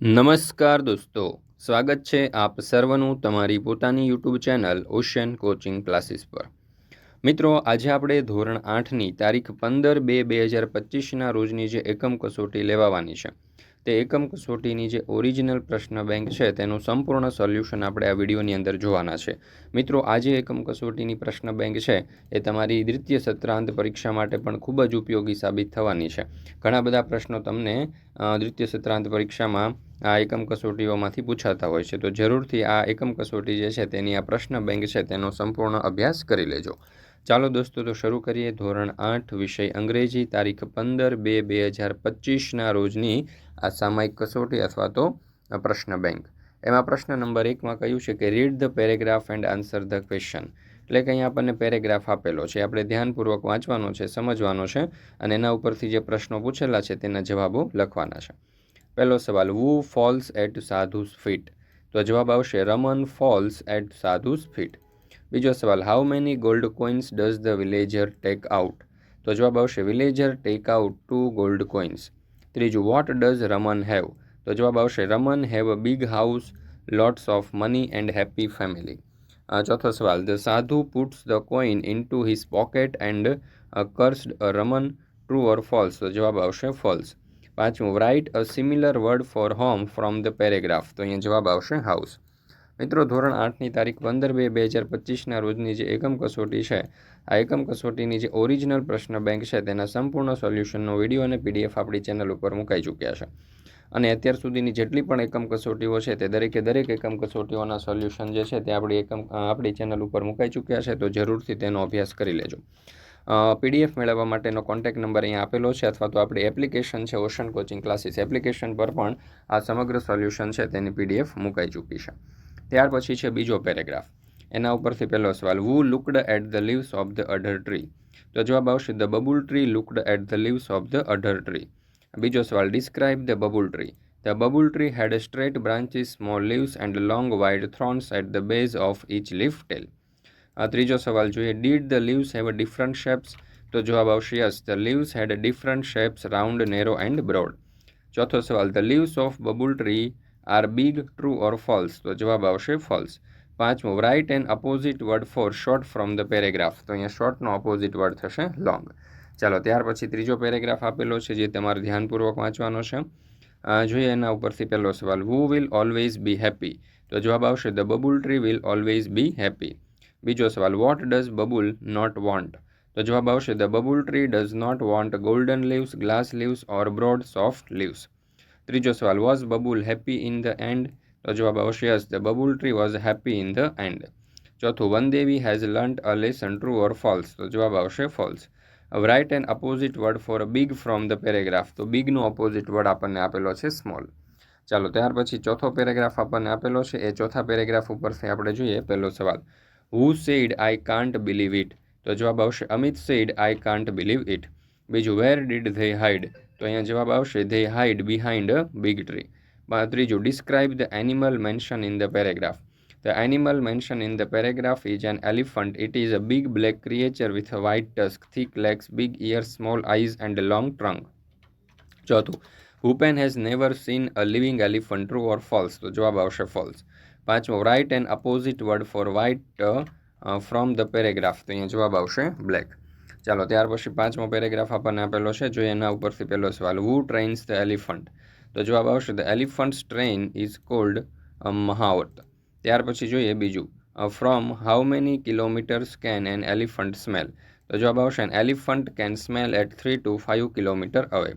નમસ્કાર દોસ્તો, સ્વાગત છે આપ સર્વનું તમારી પોતાની YouTube channel ocean coaching classes પર. મિત્રો, આજે આપણે ધોરણ આઠની તારીખ પંદર બે બે હજાર પચીસના રોજની જે એકમ કસોટી લેવાવાની છે, તે એકમ કસોટીની જે ઓરિજિનલ પ્રશ્ન બેંક છે, તેનું સંપૂર્ણ સોલ્યુશન આપણે આ વિડીયોની અંદર જોવાના છે. મિત્રો આજે એકમ કસોટીની પ્રશ્ન બેંક છે, એ તમારી દ્વિતીય સત્રાંત પરીક્ષા માટે પણ ખૂબ જ ઉપયોગી સાબિત થવાની છે. ઘણા બધા પ્રશ્નો તમને દ્વિતીય સત્રાંત પરીક્ષામાં આ એકમ કસોટીઓમાંથી પૂછાતા હોય છે. તો જરૂરથી આ એકમ કસોટી જે છે તેની આ પ્રશ્ન બેંક છે તેનો સંપૂર્ણ અભ્યાસ કરી લેજો. ચાલો દોસ્તો, તો શરૂ કરીએ ધોરણ આઠ વિષય અંગ્રેજી, તારીખ પંદર બે બે હજાર પચીસના રોજની આ સામાયિક કસોટી અથવા તો પ્રશ્ન બેંક. એમાં પ્રશ્ન નંબર એકમાં કહ્યું છે કે read the paragraph and answer the question એટલે કે અહીંયા આપણને પેરેગ્રાફ આપેલો છે. આપણે ધ્યાનપૂર્વક વાંચવાનો છે, સમજવાનો છે અને એના ઉપરથી જે પ્રશ્નો પૂછેલા છે તેના જવાબો લખવાના છે. પહેલો સવાલ who falls at sadhu's feet તો જવાબ આવશે Raman falls at sadhu's feet બીજો સવાલ how many gold coins does the villager take out તો જવાબ આવશે villager take out two gold coins ત્રીજું વોટ ડઝ રમન હેવ તો જવાબ આવશે Raman have a big house lots of money and happy family ચોથો સવાલ the sadhu puts the coin into his pocket and cursed Raman true or false તો જવાબ આવશે false પાંચમું write a similar word for home from the paragraph તો અહીંયા જવાબ આવશે હાઉસ મિત્રો, ધોરણ આઠની તારીખ પંદર બે બે હજાર પચીસના રોજની જે એકમ કસોટી છે, આ એકમ કસોટીની જે ઓરિજિનલ પ્રશ્ન બેંક છે, તેના સંપૂર્ણ સોલ્યુશનનો વીડિયો અને પીડીએફ આપણી ચેનલ ઉપર મુકાઈ ચૂક્યા છે. અને અત્યાર સુધીની જેટલી પણ એકમ કસોટીઓ છે, તે દરેકે દરેક એકમ કસોટીઓના સોલ્યુશન જે છે, તે આપણી એકમ, આપણી ચેનલ ઉપર મુકાઈ ચૂક્યા છે, તો જરૂરથી તેનો અભ્યાસ કરી લેજો. પીડીએફ મેળવવા માટેનો કોન્ટેક્ટ નંબર અહીંયા આપેલો છે અથવા તો આપણી એપ્લિકેશન છે ઓશન કોચિંગ ક્લાસીસ એપ્લિકેશન પર પણ આ સમગ્ર સોલ્યુશન છે તેની પીડીએફ મુકાઈ ચૂકી છે. ત્યાર પછી છે બીજો પેરેગ્રાફ એના ઉપરથી પહેલો સવાલ who looked at the leaves of the other tree તો જવાબ આવશે the babul tree looked at the leaves of the other tree બીજો સવાલ describe the babul tree the babul tree had straight branches small leaves and long wide thorns at the base of each leaf tell ત્રીજો સવાલ જોઈએ. Did the leaves have a different shapes તો જવાબ આવશે yes the leaves had different shapes round narrow and broad ચોથો સવાલ the leaves of babul tree are big true or false તો જવાબ આવશે ફોલ્સ પાંચમું write and opposite word for short from the paragraph તો અહીંયા શોર્ટનો અપોઝિટ વર્ડ થશે લોંગ ચાલો, ત્યાર પછી ત્રીજો પેરેગ્રાફ આપેલો છે જે તમારે ધ્યાનપૂર્વક વાંચવાનો છે. જોઈએ એના ઉપરથી પહેલો સવાલ who will always be happy તો જવાબ આવશે the babul tree will always be happy બીજો સવાલ what does babul not want તો જવાબ આવશે the babul tree does not want golden leaves glass leaves or broad soft leaves ત્રીજો સવાલ was babul happy in the end તો જવાબ આવશે yes the babul tree was happy in the end ચોથું, Van Devi has learnt a lesson true or false તો જવાબ આવશે false write and opposite word for a big from the paragraph તો બિગનો opposite word આપણને આપેલો છે small ચાલો, ત્યાર પછી ચોથો પેરેગ્રાફ આપણને આપેલો છે. એ ચોથા પેરેગ્રાફ ઉપરથી આપણે જોઈએ પહેલો સવાલ. Who said I can't believe it તો જવાબ આવશે Amit said I can't believe it બીજું વેર ડીડ ધે હાઇડ તો અહીંયા જવાબ આવશે they hide behind a big tree ત્રીજું describe the animal mention in the paragraph the animal mention in the paragraph is an elephant it is a big black creature with a white tusk, thick legs, big ears, small eyes, and a long trunk. ચોથું Hupen has never seen a living elephant true or false તો જવાબ આવશે false પાંચમો write and opposite word for white from the paragraph તો અહીંયા જવાબ આવશે black ચાલો, ત્યાર પછી પાંચમો પેરેગ્રાફ આપણને આપેલો છે. જોઈએ એના ઉપરથી પહેલો સવાલ. વુ ટ્રેન્સ ધ એલિફન્ટ તો જવાબ આવશે the elephant train is called mahout. ત્યાર પછી જોઈએ બીજું from how many kilometres can an elephant smell તો જવાબ આવશે an elephant can smell at three two five kilometre away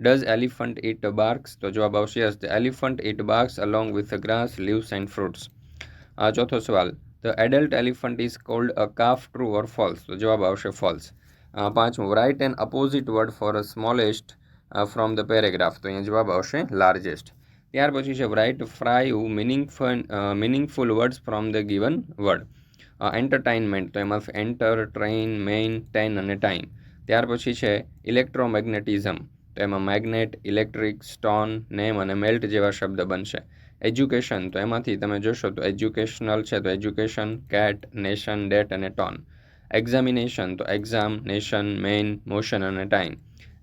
does elephant eat barks તો જવાબ આવશે yes the elephant eat barks along with grass leaves and fruits ચોથો સવાલ. The adult elephant is called a calf true or false તો જવાબ આવશે false પાંચમું write and opposite word for a smallest from the paragraph તો અહીંયા જવાબ આવશે લાર્જેસ્ટ ત્યાર પછી છે write fry meaningful meaningful words from the given word entertainment તો એમાં એન્ટર ટ્રેઇન મેઇન ટેન અને ટાઈમ ત્યાર પછી છે ઇલેક્ટ્રોમેગ્નેટિઝમ એમાં મેગ્નેટ, ઇલેક્ટ્રિક, સ્ટોન, નેમ અને મેલ્ટ જેવા શબ્દ બનશે. એજ્યુકેશન, તો એમાંથી તમે જોશો તો એજ્યુકેશનલ છે, તો એજ્યુકેશન, કેટ, નેશન, ડેટ અને ટોન. એક્ઝામિનેશન, તો એક્ઝામ, નેશન મેઇન મોશન અને ટાઈમ.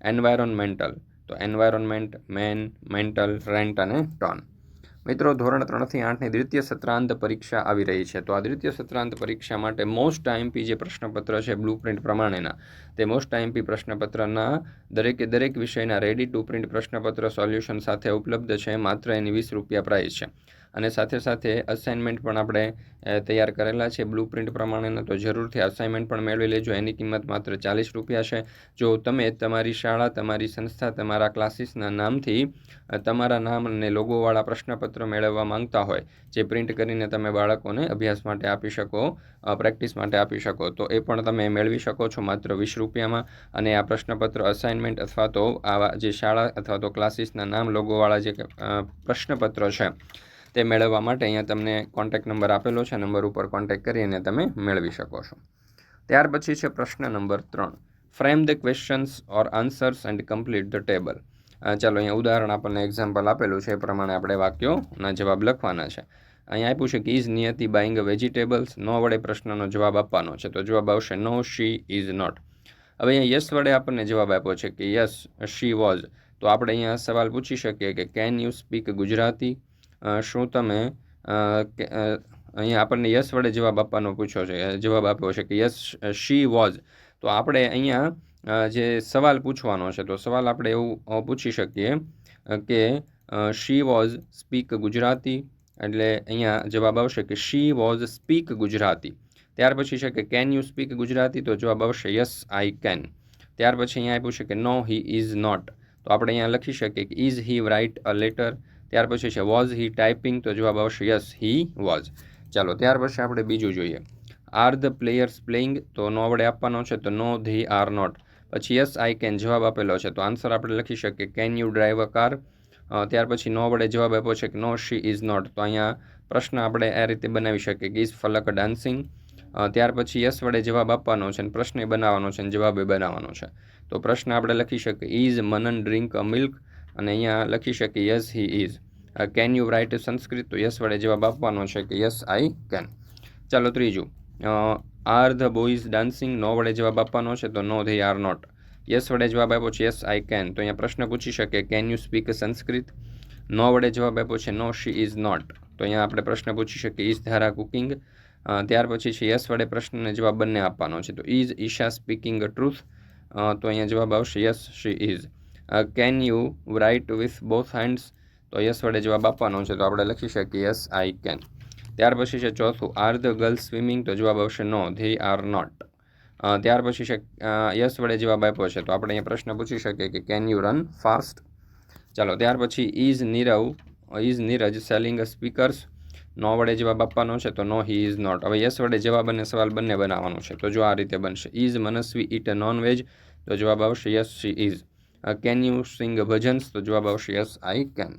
એન્વાયરોન્મેન્ટલ, તો એન્વાયરોન્મેન્ટ, મેન, મેન્ટલ, રેન્ટ અને ટોન. મિત્રો, ધોરણ ત્રણથી આઠની દ્વિતીય સત્રાંત પરીક્ષા આવી રહી છે. તો આ દ્વિતીય સત્રાંત પરીક્ષા માટે મોસ્ટ આઈએમપી જે પ્રશ્નપત્ર છે બ્લુ પ્રિન્ટ પ્રમાણેના, તે મોસ્ટ આઈએમપી પ્રશ્નપત્રના દરેકે દરેક વિષયના રેડી ટુ પ્રિન્ટ પ્રશ્નપત્ર સોલ્યુશન સાથે ઉપલબ્ધ છે. માત્ર એની વીસ રૂપિયા પ્રાઇસ છે. અને સાથે સાથે અસાઇનમેન્ટ પણ આપણે તૈયાર કરેલા છે. બ્લુ પ્રિન્ટ પ્રમાણેના તો જરૂરથી અસાઇનમેન્ટ પણ મેળવી લેજો. એની કિંમત માત્ર ચાલીસ રૂપિયા છે. જો તમે તમારી શાળા, તમારી સંસ્થા, તમારા ક્લાસીસના નામથી તમારા નામ અને લોગોવાળા પ્રશ્નપત્ર મેળવવા માંગતા હોય, જે પ્રિન્ટ કરીને તમે બાળકોને અભ્યાસ માટે આપી શકો પ્રેક્ટિસ માટે આપી શકો, તો એ પણ તમે મેળવી શકો છો માત્ર વીસ રૂપિયામાં. અને આ પ્રશ્નપત્ર અસાઇનમેન્ટ અથવા તો આવા જે શાળા અથવા તો ક્લાસીસના નામ, લોગોવાળા જે પ્રશ્નપત્ર છે તે મેળવવા માટે અહીંયા તમને કોન્ટેક નંબર આપેલો છે. નંબર ઉપર કોન્ટેક કરીને તમે મેળવી શકો છો. ત્યાર પછી છે પ્રશ્ન નંબર ત્રણ. Frame the questions or answers and complete the table ચાલો અહીંયા ઉદાહરણ આપણને એક્ઝામ્પલ આપેલું છે. એ પ્રમાણે આપણે વાક્યોના જવાબ લખવાના છે. અહીંયા આપ્યું છે કે is Niyati buying vegetables no વડે પ્રશ્નનો જવાબ આપવાનો છે. તો જવાબ આવશે નો શી ઇઝ નોટ હવે અહીંયા યસ વડે આપણને જવાબ આપ્યો છે કે યસ શી વોઝ તો આપણે અહીંયા સવાલ પૂછી શકીએ કે કેન યુ સ્પીક ગુજરાતી? શું તમે અહીંયા આપણને યસ વડે જવાબ આપવાનો પૂછ્યો છે જવાબ આપ્યો છે કે યસ શી વોઝ? તો આપણે અહીંયા જે સવાલ પૂછવાનો છે, તો સવાલ આપણે એવું પૂછી શકીએ કે શી વોઝ સ્પીક ગુજરાતી? એટલે અહીંયા જવાબ આવશે કે શી વોઝ સ્પીક ગુજરાતી. ત્યાર પછી છે કે કેન યુ સ્પીક ગુજરાતી? તો જવાબ આવશે યસ, આઈ કેન. ત્યાર પછી અહીંયા આપ્યું છે કે નો, હી ઇઝ નોટ. તો આપણે અહીંયા લખી શકીએ કે is he write a letter? ત્યાર પછી છે વોઝ હી ટાઈપિંગ તો જવાબ આવશે યસ હી વોઝ ચાલો, ત્યાર પછી આપણે બીજું જોઈએ. આર ધ પ્લેયર્સ પ્લેઇંગ તો નો વડે આપવાનો છે, તો નો ધી આર નોટ પછી યસ આઈ કેન જવાબ આપેલો છે, તો આન્સર આપણે લખી શકીએ can you drive a car ત્યાર પછી નો વડે જવાબ આપ્યો છે કે નો શી ઇઝ નોટ તો અહીંયા પ્રશ્ન આપણે આ રીતે બનાવી શકીએ કે ઇઝ ફલક ડાન્સિંગ ત્યાર પછી યસ વડે જવાબ આપવાનો છે અને પ્રશ્ન બનાવવાનો છે અને જવાબ એ બનાવવાનો છે. તો પ્રશ્ન આપણે લખી શકીએ is Manan drink a milk અને અહીંયા લખી શકીએ yes he is can you write Sanskrit? તો યસ વડે જવાબ આપવાનો છે કે યસ આઈ કેન ચાલો ત્રીજું. Are the boys dancing no વડે જવાબ આપવાનો છે તો no they are not yes વડે જવાબ આપ્યો છે યસ આઈ કેન તો અહીંયા પ્રશ્ન પૂછી શકે can you speak Sanskrit? No વડે જવાબ આપ્યો છે નો શી ઇઝ નોટ તો અહીંયા આપણે પ્રશ્ન પૂછી શકીએ ઇઝ ધારા કુકિંગ ત્યાર પછી છે યસ વડે પ્રશ્નને જવાબ બંને આપવાનો છે. તો ઇઝ ઈશા સ્પીકિંગ ટ્રુથ તો અહીંયા જવાબ આવશે yes she is can you write with both hands તો યસ વડે જવાબ આપવાનો છે, તો આપણે લખી શકીએ યસ આઈ કેન ત્યાર પછી છે, ચોથું આર ધ ગર્લ્સ સ્વિમિંગ તો જવાબ આવશે નો ધે આર નોટ ત્યાર પછી છે યસ વડે જવાબ આપ્યો છે, તો આપણે અહીંયા પ્રશ્ન પૂછી શકીએ કે કેન યુ રન ફાસ્ટ ચાલો, ત્યાર પછી is Nirav is Neeraj selling speakers no વડે જવાબ આપવાનો છે, તો નો હી ઇઝ નોટ હવે યસ વડે જવાબ અને સવાલ બંને બનાવવાનો છે, તો જો આ રીતે બનશે is Manasvi eat non veg તો જવાબ આવશે yes she is can you sing bhajans તો જવાબ આવશે યસ આઈ કેન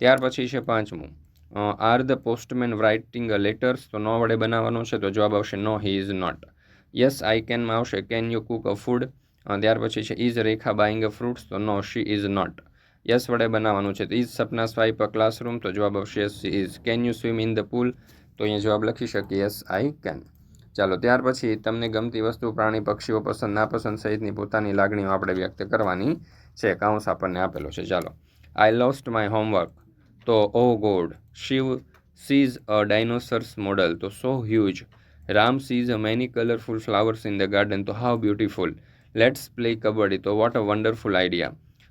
ત્યાર પછી છે પાંચમું. Are the postman writing a letters તો નો વડે બનાવવાનો છે, તો જવાબ આવશે no he is not yes I કેનમાં આવશે can you cook a food ત્યાર પછી છે is Rekha buying a fruits તો no she is not yes વડે બનાવવાનું છે તો is Sapna swipe a classroom તો જવાબ આવશે yes she is can you swim in the pool તો અહીંયા જવાબ લખી શકીએ યસ આઈ કેન ચાલો ત્યાર પછી તમને ગમતી વસ્તુ પ્રાણી પક્ષીઓ પસંદ નાપસંદ સહિતની પોતાની લાગણીઓ આપણે વ્યક્ત કરવાની છે કાઉન્સ આપણને આપેલો છે ચાલો આઈ લોસ્ટ માય હોમવર્ક તો ઓ God Shiv sees a dinosaur's model તો so huge ram sees a many colorful flowers in the garden તો how beautiful let's play kabaddi તો what a wonderful idea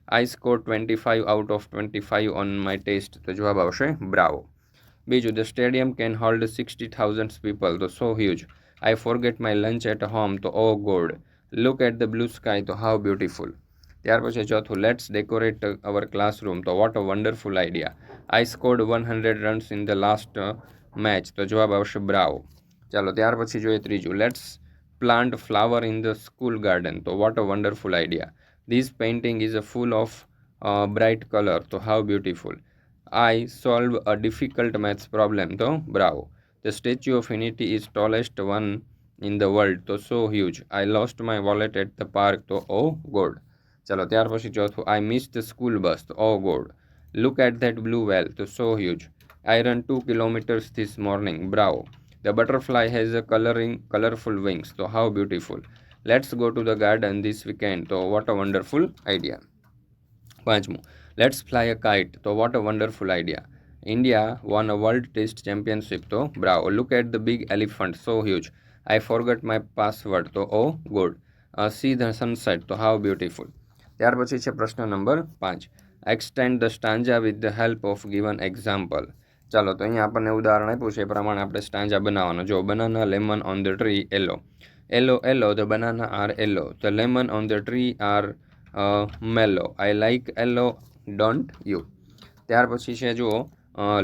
i scored 25 out of 25 on my test તો જવાબ આવશે bravo બીજું the stadium can hold 60000 people તો so huge i forget my lunch at home તો oh god. Look at the blue sky તો how beautiful. ત્યાર પછી ચોથું લેટ્સ ડેકોરેટ અવર ક્લાસરૂમ તો what a wonderful idea I scored one hundred runs in the last match તો જવાબ આવશે bravo ચાલો, ત્યાર પછી જોઈએ ત્રીજું let's plant flower in the school garden તો what a wonderful idea this painting is a full of bright colour તો how beautiful I solve a difficult maths problem તો bravo the Statue of Unity is tallest one in the world તો so huge I lost my wallet at the park તો oh God ચાલો ત્યાર પછી ચોથું I miss the school bus તો ઓ God look at that blue whale તો so huge I run two kilometres this morning bravo the butterfly has a colouring colourful wings તો how beautiful let's go to the garden this weekend તો what a wonderful idea પાંચમું let's fly a kite તો what a wonderful idea India won a world test championship તો bravo look at the big elephant so huge I forgot my password તો oh good see the sunset તો how beautiful ત્યાર પછી છે પ્રશ્ન number પાંચ. Extend the stanza with the help of given example ચાલો, તો અહીંયા આપણને ઉદાહરણ આપ્યું છે. એ પ્રમાણે આપણે સ્ટાન્જા બનાવવાનો. જો banana lemon on the tree yellow yellow yellow the banana are yellow the lemon on the tree are mellow I like yellow don't you ત્યાર પછી છે, જુઓ.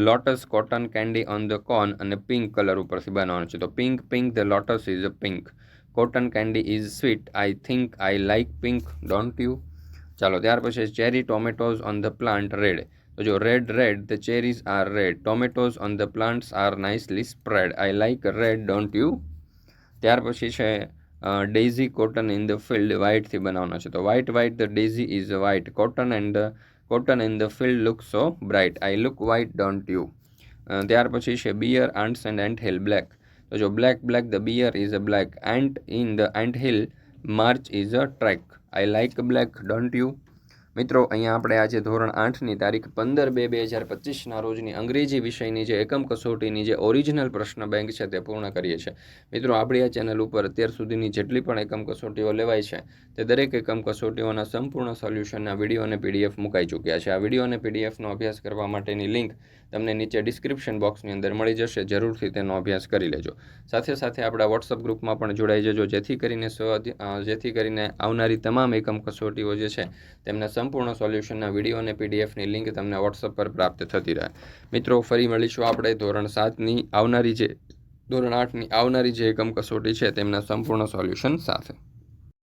Lotus cotton candy on the corn અને pink colour ઉપરથી બનાવવાનું છે. તો pink pink the lotus is a pink cotton candy is sweet I think I like pink don't you ચાલો, ત્યાર પછી cherry tomatoes on the plant red તો જો red red the cherries are red tomatoes on the plants are nicely spread I like red don't you ત્યાર પછી છે daisy cotton in the field વ્હાઇટથી બનાવવાનો છે. તો white white the daisy is white cotton and the cotton in the field look so bright I look white don't you ત્યાર પછી છે bear ants and ant hill black તો જો black black the bear is a black ant in the ant hill march is a track I like black don't you મિત્રો, અહીંયા આપણે આજે ધોરણ આઠની તારીખ પંદર બે બે હજાર પચીસના રોજની અંગ્રેજી વિષયની જે એકમ કસોટીની જે ઓરિજિનલ પ્રશ્ન બેંક છે તે પૂર્ણ કરીએ છીએ. મિત્રો, આપણી આ ચેનલ ઉપર અત્યાર સુધીની જેટલી પણ એકમ કસોટીઓ લેવાય છે, તે દરેક એકમ કસોટીઓના સંપૂર્ણ સોલ્યુશનના વીડિયો અને પીડીએફ મુકાઈ ચૂક્યા છે. આ વીડિયો અને પીડીએફનો અભ્યાસ કરવા માટેની લિંક તમને નીચે ડિસ્ક્રિપ્શન બોક્સની અંદર મળી જશે. જરૂરથી તેનો અભ્યાસ કરી લેજો. સાથે સાથે આપણા વોટ્સઅપ ગ્રુપમાં પણ જોડાઈ જજો. જેથી કરીને જેથી કરીને આવનારી તમામ એકમ કસોટીઓ જે છે, તેમના સંપૂર્ણ સોલ્યુશનના વીડિયો અને પીડીએફની લિંક તમને વોટ્સઅપ પર પ્રાપ્ત થતી રહે. મિત્રો, ફરી મળીશું આપણે ધોરણ સાતની આવનારી જે, ધોરણ આઠની આવનારી જે એકમ કસોટી છે, તેમના સંપૂર્ણ સોલ્યુશન સાથે.